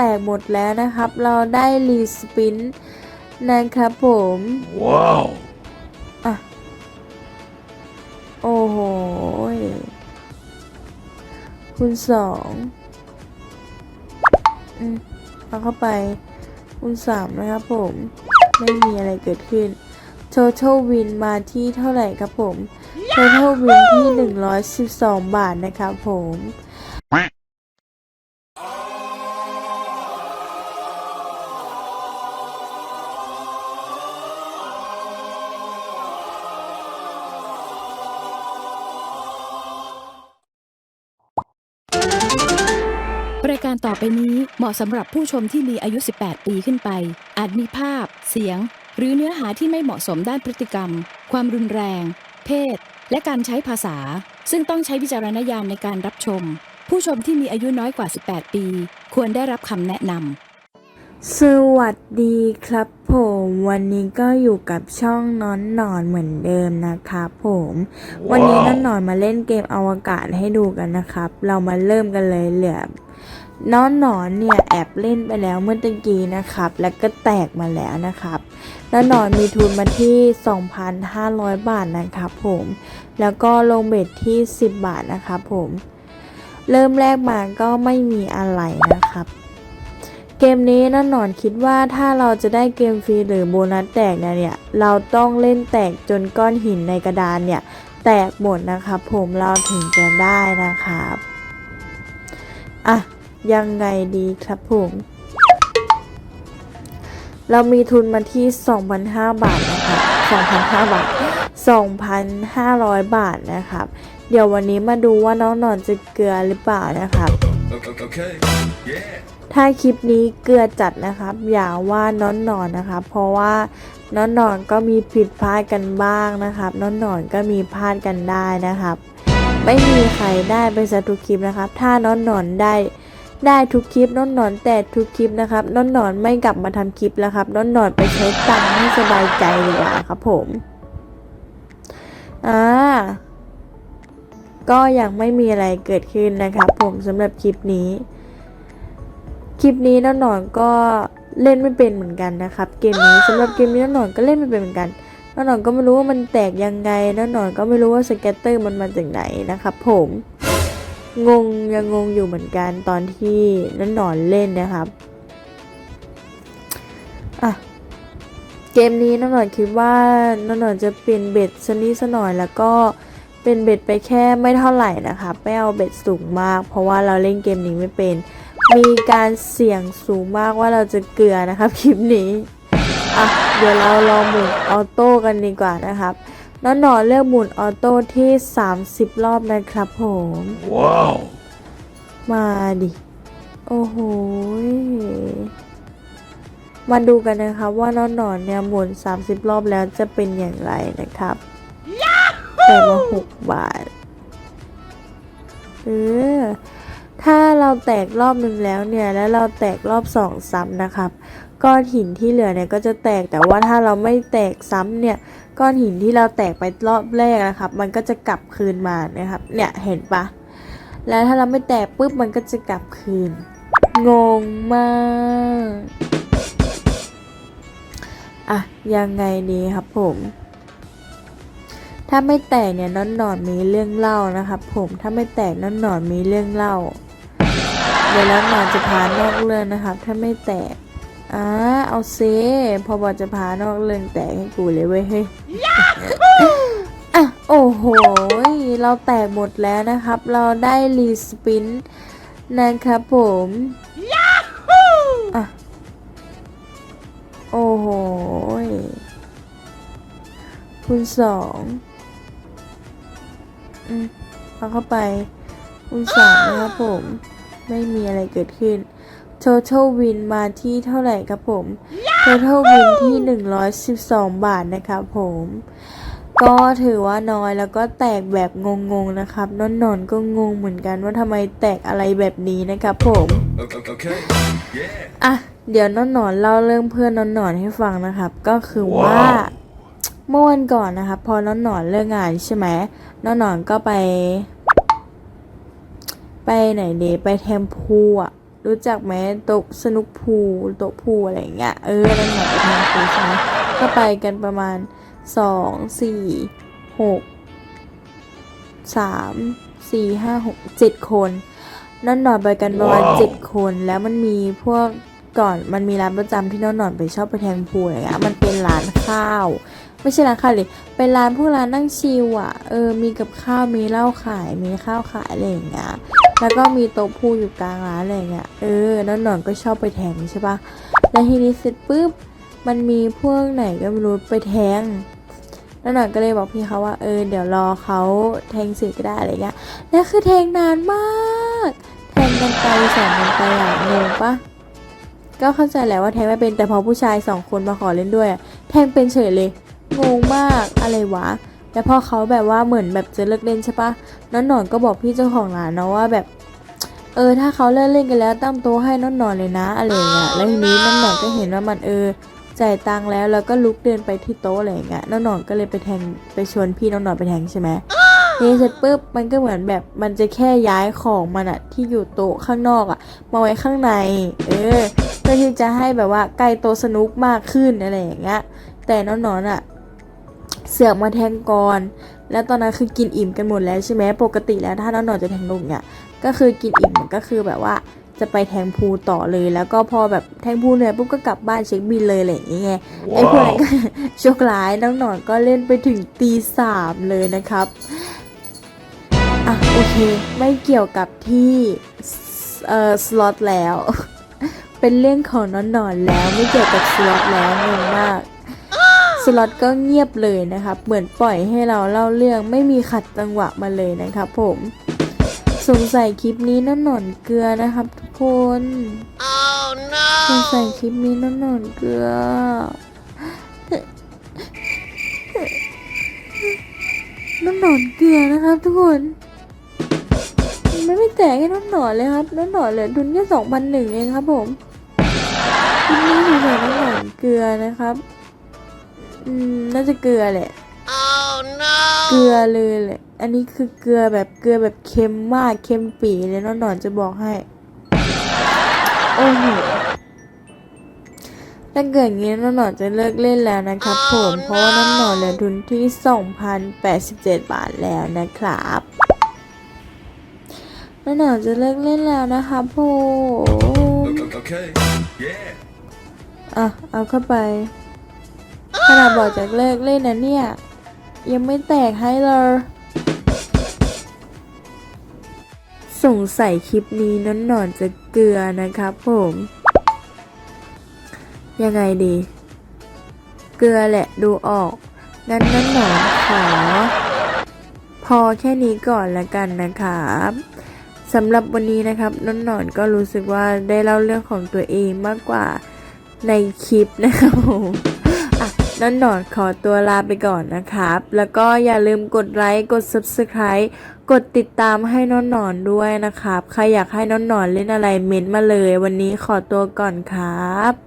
แตกหมดแล้วนะครับ เราได้รีสปินนะครับผม Wow. อะโอ้โหยคูณสองอืมเอาเข้าไปคูณสามนะครับผม ไม่มีอะไรเกิดขึ้น total win มาที่เท่าไหร่ครับผม total win ที่ 112 บาทนะครับผม รายการต่อไปนี้เหมาะสำหรับผู้ชมที่มีอายุ 18 ปีขึ้นไป อาจมีภาพ เสียง หรือเนื้อหาที่ไม่เหมาะสมด้านพฤติกรรม ความรุนแรง เพศ และการใช้ภาษา ซึ่งต้องใช้วิจารณญาณในการรับชม ผู้ชมที่มีอายุน้อยกว่า 18 ปี ควรได้รับคำแนะนำ สวัสดีครับผม วันนี้ก็อยู่กับช่องน้อนหนอนเหมือนเดิมนะครับผม วันนี้น้อนหนอนมาเล่นเกมอวกาศให้ดูกันนะครับ เรามาเริ่มกันเลยเหลือ น้อนหนอนเนี่ยแอบเล่นไปแล้วเมื่อตะกี้นะครับ แล้วก็แตกมาแล้วนะครับ น้อนหนอนมีทุนมาที่ 2,500 บาทนะครับผม แล้วก็ลงเบ็ดที่ 10 บาทนะครับผม เริ่มแรกมาก็ไม่มีอะไรนะครับ เกมนี้น้าหนอนคิดว่าถ้าเราจะได้เกมฟรีหรือโบนัสแตกเนี่ย เราต้องเล่นแตกจนก้อนหินในกระดานเนี่ย แตกหมดนะครับผมเราถึงจะได้นะครับ อะ ยังไงดีครับผม เรามีทุนมาที่ 2,500 บาทนะครับ2,500 บาท 2,500 บาทนะครับ เดี๋ยววันนี้มาดูว่าน้องหนอนจะเกลือหรือเปล่านะครับ Okay. yeah. ถ้าคลิปนี้เกลือจัดนะครับ อย่าว่าน้อนหนอนนะครับ เพราะว่าน้อนหนอนก็มีผิดพลาดกันบ้างนะครับ น้อนหนอนก็มีพลาดกันได้นะครับ ไม่มีใครได้ไปซะทุกคลิปนะครับ ถ้าน้อนหนอนได้ ได้ทุกคลิปน้อนหนอนแต่ทุกคลิปนะครับน้อนหนอนไม่กลับมาทำคลิปแล้วครับน้อนหนอนไปใช้ตังค์ให้สบายใจดีกว่าครับผมอ่าก็ยังไม่มีอะไรเกิดขึ้นนะครับ ผมสำหรับคลิปนี้ คลิปนี้น้าหนอนก็เล่นไม่เป็นเหมือนกันนะครับ เกมนี้สำหรับเกมนี้น้าหนอนก็เล่นไม่เป็นเหมือนกันน้าหนอนก็ไม่รู้ว่ามันแตกยังไงน้าหนอนก็ไม่รู้ว่าสเก็ตเตอร์มันมาจากไหนนะครับ ผม งงยังงงอยู่เหมือนกันตอนที่น้าหนอนเล่นนะครับอะเกมนี้น้าหนอนคิดว่าน้าหนอนจะเปลี่ยนเบ็ดสกนิดสกหน่อยแล้วก็เป็นเบ็ดไปแค่ไม่เท่าไหร่นะครับไม่เอาเบ็ดสูงมาก เพราะว่าเราเล่นเกมนี้ไม่เป็น มีการเสี่ยงสูงมากว่าเราจะเกลือนะครับคลิปนี้อะเดี๋ยวเราลองหมุนออโต้กันดีกว่านะครับ น้องหนอนเลือกหมุนออโต้ที่ 30 รอบนะครับผม Wow. มาดิ โอ้โหยมาดูกันนะครับว่าน้องหนอนเนี่ยหมุน 30 รอบแล้วจะเป็นอย่างไรนะครับแต่มา6บาท เออ ถ้าเราแตกรอบหนึ่งแล้วเนี่ย แล้วเราแตกรอบสองซ้ำนะครับ ก้อนหินที่เหลือเนี่ยก็จะแตกแต่ว่าถ้าเราไม่แตกซ้ำเนี่ยก้อนหินที่เราแตกไปรอบแรกนะครับ มันก็จะกลับคืนมานะครับ เนี่ยเห็นปะแล้วถ้าเราไม่แตกปุ๊บมันก็จะกลับคืน งงมากอะยังไงดีครับผมถ้าไม่แตกเนี่ยนอนหนอนมีเรื่องเล่านะครับผมถ้าไม่แตกนอนหนอนมีเรื่องเล่า เดี๋ยวแล้วหนอนจะพานอกเรื่องนะครับ ถ้าไม่แตก อ่าเอาเซพอบอกจะพานอกเรื่องแตกให้กูเลยเว้ยเฮ้ยอะโอ้โห เราแตกหมดแล้วนะครับ เราได้รีสปินนะครับผมอะโอ้โหคูณสองอืมเอาเข้าไปคูณสามนะครับผม ไม่มีอะไรเกิดขึ้น total win มาที่เท่าไหร่ครับผม total win ที่ 112 บาทนะครับผม ก็ถือว่าน้อยแล้วก็แตกแบบงงๆนะครับนอนนอนๆก็งงเหมือนกันว่าทำไมแตกอะไรแบบนี้นะครับผม Okay. okay. Yeah. อะเดี๋ยวนอนนอนๆเล่าเรื่องเพื่อนนอนนอนๆให้ฟังนะครับ ก็คือว่าว้าวเมื่อวันก่อนนะครับ พอนอนนอนๆเลิกงานใช่ไหมนอนนอนๆก็ไป ไปไหนเดไปแทมพูอะ รู้จักไหมโต๊ะสนุกพูลโต๊ะพูลอะไรอย่างเงี้ยเออนั่นหน่อยไปแทงพูลใช่ไหมก็ไปกันประมาณสองสี่หกสามสี่ห้าหกเจ็ดคนนั่นหน่อยไปกันประมาณว้าวเจ็ดคนแล้วมันมีพวกก่อนมันมีร้านประจำที่น้องหนอนไปชอบไปแทงพูลอะไรเงี้ยมันเป็นร้านข้าว ไม่ใช่ร้านข้าวเลยเป็นร้านพวกร้านนั่งชิลอะเออมีกับข้าวมีเหล้าขายมีข้าวขายอะไรอย่างเงี้ย แล้วก็มีโต๊ะพูอยู่กลางร้านอะไรเงี้ย เออน้องหนอนก็ชอบไปแทงใช่ปะแล้วทีนี้เสร็จปุ๊บ มันมีพวกไหนก็ไม่รู้ไปแทงน้องหนอนก็เลยบอกพี่เขาว่าเออเดี๋ยวรอเขาแทงเสร็จก็ได้อะไรเงี้ย แล้วคือแทงนานมาก แทงกันไปสอนกันไปอะงงปะก็เข้าใจแหละว่าแทงไม่เป็นแต่พอผู้ชายสองคนมาขอเล่นด้วย แทงเป็นเฉยเลย งงมากอะไรวะ แล้วพอเขาแบบว่าเหมือนแบบจะเลิกเล่นใช่ปะน้องหนอนก็บอกพี่เจ้าของร้านนะว่าแบบเออถ้าเขาเลิกเล่นกันแล้วตั้งโต๊ะให้น้องหนอนเลยนะอะไรอย่างเงี้ยแล้วทีนี้น้องหนอนก็เห็นว่ามันเออจ่ายตังค์แล้วแล้วก็ลุกเดินไปที่โต๊ะอะไรอย่างเงี้ยน้องหนอนก็เลยไปแทงไปชวนพี่น้องหนอนไปแทงใช่ไหมเฮ้เสร็จปุ๊บมันก็เหมือนแบบมันจะแค่ย้ายของมันอะที่อยู่โต๊ะข้างนอกอะมาไว้ข้างใน เออเพื่อที่จะให้แบบว่าใกล้โต๊ะสนุกมากขึ้นอะไรอย่างเงี้ยแต่น้องหนอนอะ เสือกมาแทงก่อน แล้วตอนนั้นคือกินอิ่มกันหมดแล้วใช่ไหมปกติแล้วถ้าน้องหนอนจะแทงลงเนี่ย ก็คือกินอิ่มมันก็คือแบบว่าจะไปแทงพูลต่อเลย แล้วก็พอแบบแทงพูลเหนื่อยปุ๊บก็กลับบ้านเช็คบินเลยอะไรอย่างเงี้ยไอ้พวกนั้นก็โชคร้ายน้องหนอนก็เล่นไปถึงตีสามเลยนะครับอะโอเคไม่เกี่ยวกับที่เอ่อสล็อตแล้ว เป็นเรื่องของน้องหนอนแล้วไม่เกี่ยวกับสล็อตแล้วงงมาก สล็อตก็เงียบเลยนะครับ เหมือนปล่อยให้เราเล่าเรื่องไม่มีขัดจังหวะมาเลยนะครับผมสงสัยคลิปนี้น้องหนอนเกลือนะครับทุกคน Oh no! สงสัยคลิปนี้น้องหนอนเกลือ น้องหนอนเกลือนะครับทุกคนมันไม่แตกให้น้องหนอนเลยครับน้องหนอนเหลือทุนแค่สองพันหนึ่งเองครับผมคลิปนี้คือน้องหนอนเกลือนะครับ อืมน่าจะเกลือแหละ Oh no! เกลือเลยแหละ อันนี้คือเกลือแบบเกลือแบบเค็มมากเค็มปีเลยน้องหนอนจะบอกให้ โอ้โหถ้าเกิดอย่างนี้น้องหนอนจะเลิกเล่นแล้วนะครับ ผม เพราะว่าน้องหนอนเหลือทุนที่ 2,087 บาทแล้วนะครับน้องหนอนจะเลิกเล่นแล้วนะครับผม Okay. Yeah. อะ เอาเข้าไป ขนาดบอกจากเลิกเล่นนะเนี่ย ยังไม่แตกให้เลยสงสัยคลิปนี้น้องหนอนจะเกลือนะครับผม ยังไงดี เกลือแหละดูออกงั้นน้องหนอนขอ พอแค่นี้ก่อนละกันนะครับสำหรับวันนี้นะครับน้องหนอนก็รู้สึกว่าได้เล่าเรื่องของตัวเองมากกว่าในคลิปนะครับผม อ่นดองหนอนขอตัวลาไปก่อนนะครับ แล้วก็อย่าลืมกดไลค์กด subscribe กดติดตามให้น้องหนอนด้วยนะครับ ใครอยากให้น้องหนอนเล่นอะไรเม้นต์มาเลย วันนี้ขอตัวก่อนครับ